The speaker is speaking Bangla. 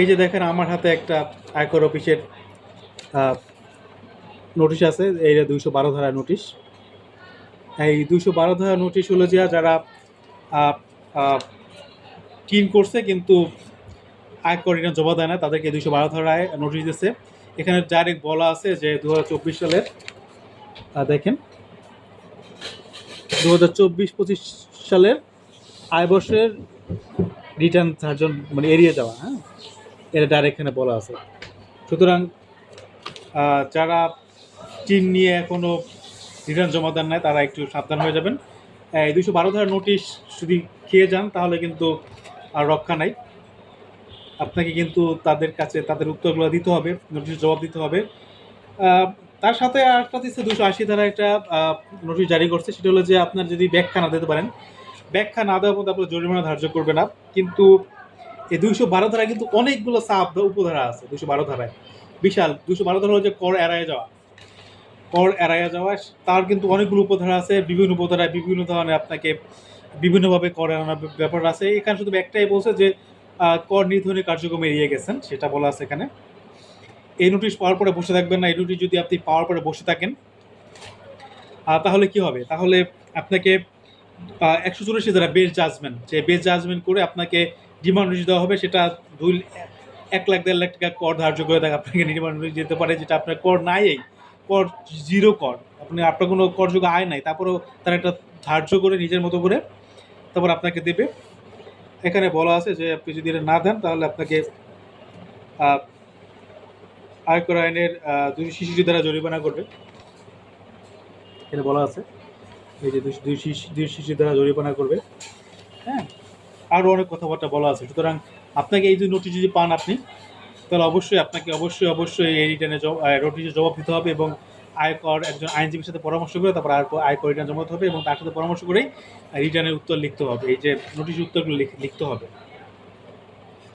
এই যে দেখেন আমার হাতে একটা আয়কর অফিসের নোটিশ আছে এইটা দুইশো বারো ধারা নোটিশ এই দুইশো বারো ধারা নোটিশ হলো যে যারা কিন করছে কিন্তু আয়কর রিটার্ন জমা দেয় না, তাদেরকে দুইশো বারো ধারায় নোটিশ দিচ্ছে। এখানে ডাইরেক্ট বলা আছে যে দু চব্বিশ সালের দেখেন দু হাজার চব্বিশ পঁচিশ সালের আয় বর্ষের রিটার্ন চারজন মানে এড়িয়ে যাওয়া হ্যাঁ? এটা ডাইরেক্ট বলা আছে। সুতরাং যারা চিন নিয়ে এখনও রিটার্ন জমা দেন নাই, তারা একটু সাবধান হয়ে যাবেন। এই দুশো বারো ধারা নোটিশ যদি খেয়ে যান, তাহলে কিন্তু আর রক্ষা নাই। আপনাকে কিন্তু তাদের কাছে, তাদের উত্তরগুলো দিতে হবে নোটিশ জবাব দিতে হবে। তার সাথে আরেকটা দিচ্ছে দুশো আশি ধারা একটা নোটিশ জারি করছে, সেটা হলো যে আপনার যদি ব্যাখ্যা না দিতে পারেন, ব্যাখ্যা না দেওয়ার মধ্যে আপনার জরিমানা ধার্য করবে না। কিন্তু এই দুইশো বারো ধারায় কিন্তু অনেকগুলো সাব উপধারা আছে দুশো বারো ধারায়। বিশাল দুশো বারো ধারা হচ্ছে কর এড়ায় যাওয়া। কর এড়াইয়া যাওয়া, তার কিন্তু অনেকগুলো উপধারা আছে, বিভিন্ন উপধারায় বিভিন্ন ধরনের আপনাকে বিভিন্নভাবে কর এড়ানোর ব্যাপার আছে। এখানে শুধু একটাই বলছে যে কর নির্ধারণী কার্যক্রম এড়িয়ে গেছেন, সেটা বলা আছে এখানে। এই নোটিশ পাওয়ার পরে বসে থাকবেন না, এই নোটিশ যদি আপনি পাওয়ার পরে বসে থাকেন তাহলে কি হবে? তাহলে আপনাকে একশো চুরাশি যারা বেস্ট জাজমেন্ট যে বেস্ট জাজমেন্ট করে আপনাকে ডিমান্ড নোটিশ দেওয়া হবে, সেটা দুই এক লাখ, দেড় লাখ টাকা কর ধার্য করে দেয় আপনাকে ডিমান্ড নোটিশ দিতে পারে, যেটা আপনার কর নাই কর জিরো কর। আপনি, আপনার কোনো করযোগ্য আয় নাই, তারপরেও তারা একটা ধার্য করে নিজের মতো করে তারপর আপনাকে দেবে। এখানে বলা আছে যে আপনি যদি এটা না দেন, তাহলে আপনাকে আয়কর আইনের দুই শিশুটি দ্বারা জরিমানা করবে। এখানে বলা আছে, এই যে দুই- শিশু শিশু দ্বারা জরিমানা করবে। আরও অনেক কথাবার্তা বলা আছে। সুতরাং আপনাকে এই যে নোটিশ যদি পান আপনি, তাহলে অবশ্যই আপনাকে অবশ্যই অবশ্যই এই রিটার্নে নোটিশে জবাব দিতে হবে এবং আয়কর একজন আইনজীবীর সাথে পরামর্শ করে তারপর আয়কর আয়কর রিটার্ন জমাতে হবে এবং তার সাথে পরামর্শ করেই রিটার্নের উত্তর লিখতে হবে। এই যে নোটিশ উত্তরগুলো লিখ- লিখতে হবে।